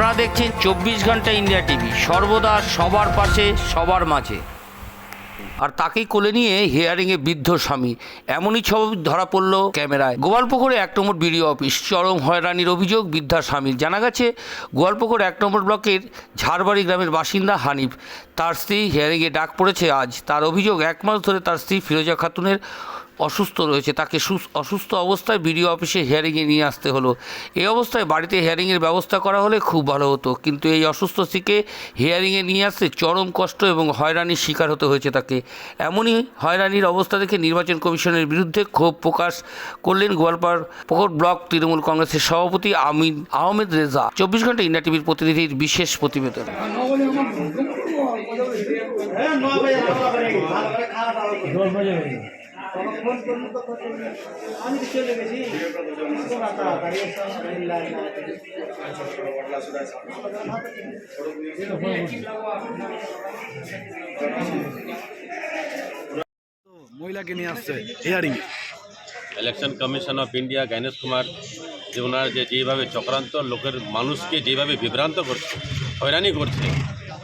আপনারা দেখছেন চব্বিশ ঘণ্টা ইন্ডিয়া টিভি। সর্বদা সবার পাশে, সবার মাঝে। আর তাকেই কোলে নিয়ে হিয়ারিংয়ে বৃদ্ধ স্বামী। এমনই ছবি ধরা পড়ল ক্যামেরায়। গোয়ালপুকুরে এক নম্বর বিডিও অফিস। চরম হয়রানির অভিযোগ বৃদ্ধা স্বামীর। জানা গেছে গোয়ালপুকুর এক নম্বর ব্লকের ঝাড়বাড়ি গ্রামের বাসিন্দা হানিফ। তার স্ত্রী হিয়ারিংয়ে ডাক পড়েছে আজ। তার অভিযোগ এক মাস ধরে তার স্ত্রী ফিরোজা খাতুনের অসুস্থ রয়েছে, তাকে সুস- অসুস্থ অবস্থায় বিডিও অফিসে হিয়ারিংয়ে নিয়ে আসতে হলো। এই অবস্থায় বাড়িতে হিয়ারিংয়ের ব্যবস্থা করা হলে খুব ভালো হতো, কিন্তু এই অসুস্থ স্ত্রীকে হিয়ারিংয়ে নিয়ে আসতে চরম কষ্ট এবং হয়রানির শিকার হতে হয়েছে তাকে। এমনই হয়রানির অবস্থা দেখে নির্বাচন কমিশনের বিরুদ্ধে ক্ষোভ প্রকাশ করলেন গোয়ালপাড় পোখর ব্লক তৃণমূল কংগ্রেসের সভাপতি আমিন আহমেদ রেজা। চব্বিশ ঘণ্টা ইন্ডিয়া টিভির প্রতিনিধির বিশেষ প্রতিবেদন। মহিলাকে নিয়ে আসছে hearing Election Commission of India Gyanesh Kumar যে ওনার যে যেভাবে চক্রান্ত, লোকের মানুষকে যেভাবে বিভ্রান্ত করছে, হয়রানি করছে,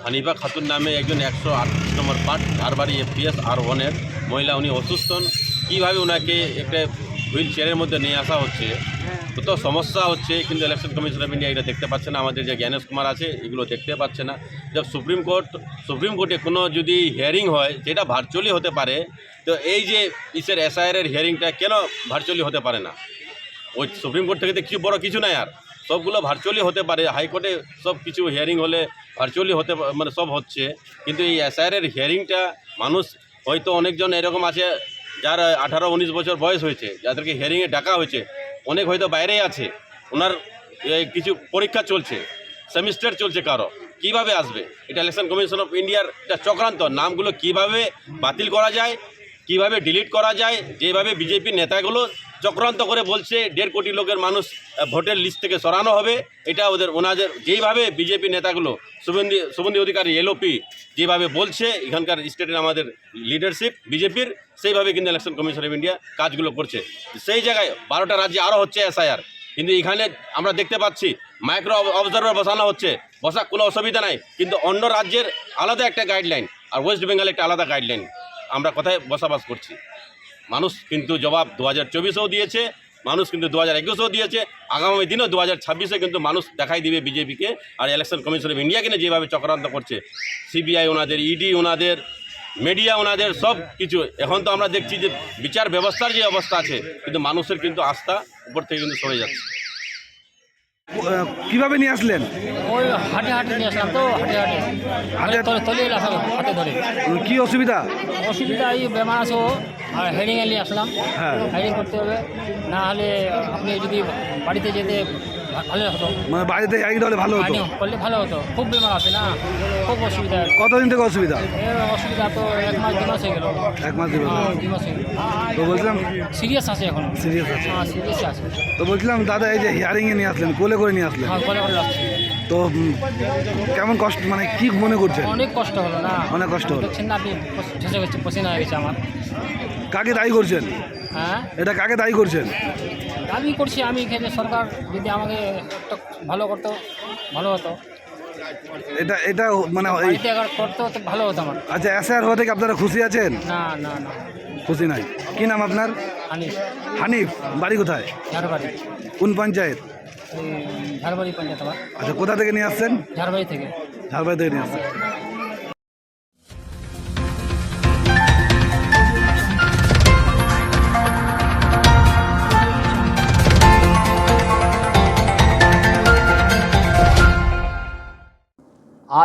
হানিফা খাতুন নামে একজন একশো আটত্রিশ নম্বর পার্ট ঝাড়বাড়ি এফপিএস আর ওয়ানের মহিলা, উনি অসুস্থ কীভাবে ওনাকে একটা হুইল চেয়ারের মধ্যে নিয়ে আসা হচ্ছে? কত সমস্যা হচ্ছে কিন্তু ইলেকশন কমিশন অফ ইন্ডিয়া এটা দেখতে পাচ্ছে না। আমাদের যে জ্ঞানেশ কুমার আছে এগুলো দেখতে পাচ্ছে না। যে সুপ্রিম কোর্ট সুপ্রিম কোর্টে কোনো যদি হিয়ারিং হয় যেটা ভার্চুয়ালি হতে পারে তো এই যে ইসের এসআইআর এর হিয়ারিংটা কেন ভার্চুয়ালি হতে পারে না? ওই সুপ্রিম কোর্ট থেকে তো কিছু বড় কিছু নাই আর। সবগুলো ভার্চুয়ালি হতে পারে। হাইকোর্টে সব কিছু হিয়ারিং হলে ভার্চুয়ালি হতে মানে সব হচ্ছে। কিন্তু এই এসআইআর এর হিয়ারিংটা মানুষ হয়তো অনেকজন এরকম আছে যার আঠারো উনিশ বছর বয়স হয়েছে, যাদেরকে হিয়ারিংয়ে ডাকা হয়েছে, অনেক হয়তো বাইরেই আছে, ওনার কিছু পরীক্ষা চলছে সেমিস্টার চলছে কারও, কীভাবে আসবে? এটা ইলেকশন কমিশন অফ ইন্ডিয়ার একটা চক্রান্ত, নামগুলো কীভাবে বাতিল করা যায়, কীভাবে ডিলিট করা যায়, যেভাবে বিজেপির নেতাগুলো চক্রান্ত করে বলছে, দেড় কোটি লোকের মানুষ ভোটের লিস্ট থেকে সরানো হবে। এটা ওদের ওনাদের, যেইভাবে বিজেপি নেতাগুলো, শুভেন্দু শুভেন্দু অধিকারী এলওপি যেভাবে বলছে, এখানকার স্টেটের আমাদের লিডারশিপ বিজেপির সেইভাবে কিন্তু ইলেকশন কমিশন অফ ইন্ডিয়া কাজগুলো করছে। সেই জায়গায় বারোটা রাজ্যে আরও হচ্ছে এসআইআর কিন্তু এখানে আমরা দেখতে পাচ্ছি মাইক্রো অবজারভার বসানো হচ্ছে। বসা কোনো অসুবিধা নাই, কিন্তু অন্য রাজ্যের আলাদা একটা গাইডলাইন আর ওয়েস্ট বেঙ্গল একটা আলাদা গাইডলাইন আমরা কোথায় বসবাস করছি? মানুষ কিন্তু জবাব দু হাজার চব্বিশেও দিয়েছে, মানুষ কিন্তু দু হাজার একুশেও দিয়েছে, আগামী দিনও দু হাজার ছাব্বিশে কিন্তু মানুষ দেখাই দিবে বিজেপিকে। আর ইলেকশন কমিশন অফ ইন্ডিয়াকে নিয়ে যেভাবে চক্রান্ত করছে সিবিআই ওনাদের ইডি ওনাদের মিডিয়া ওনাদের, সব কিছু। এখন তো আমরা দেখছি যে বিচার ব্যবস্থার যে অবস্থা আছে, কিন্তু মানুষের কিন্তু আস্থা উপর থেকে কিন্তু সরে যাচ্ছে। কীভাবে নিয়ে আসলেন? ওই হাটে হাটে নিয়ে আসলাম তো হাটে হাটে। হাটে তলে তলে আসলাম হাটে ধরে। কি অসুবিধা? অসুবিধা এই বেমার আছে ও আর হেডিং নিয়ে আসলাম। হ্যাঁ। হেডিং করতে হবে। না হলে আপনি যদি বাড়িতে যেতে হতো মানে বাড়িতে হিয়ারিং হলে ভালো হতো? করলে ভালো হতো। খুব বেমার আছে না? খুব অসুবিধা। কতদিন থেকে অসুবিধা? অসুবিধা তো এক মাস দু মাস হয়ে গেল। এক মাস হ্যাঁ দু মাস তো বলছিলাম সিরিয়াস আছে এখন। সিরিয়াস আছে। হ্যাঁ সিরিয়াস আছে। তো বলছিলাম দাদা এই যে হিয়ারিংয়ে নিয়ে আসলেন কোলে করে নিয়ে আসলেন। হ্যাঁ বলে ভালো লাগছে তো কেমন কষ্ট মানে কি মনে করছেন? অনেক কষ্ট হলো না। অনেক কষ্ট হলো। না আপনি গেছে পসিনা হয়ে গেছে আমার। কাকে দায়ী করছেন? হ্যাঁ? এটা কাকে দায়ী করছেন? দাবি করছি আমি এখানে সরকার যদি আমাকে একটা ভালো করতো ভালো হতো। এটা এটা মানে বাড়িতে করতো তো ভালো হতো আমার। আচ্ছা এসআর হওয়া থেকে আপনারা খুশি আছেন? না না না। খুশি নাই। কি নাম আপনার? আনি হানিফ বাড়ি কোথায়? ঝাড়বাড়ি। কোন পঞ্চায়েত? এই ঝাড়বাড়ি পঞ্চায়েত আমার আচ্ছা কোথা থেকে নিয়ে আসছেন? ঝাড়বাড়ি থেকে। ঝাড়বাড়ি থেকে নিয়ে আসছেন।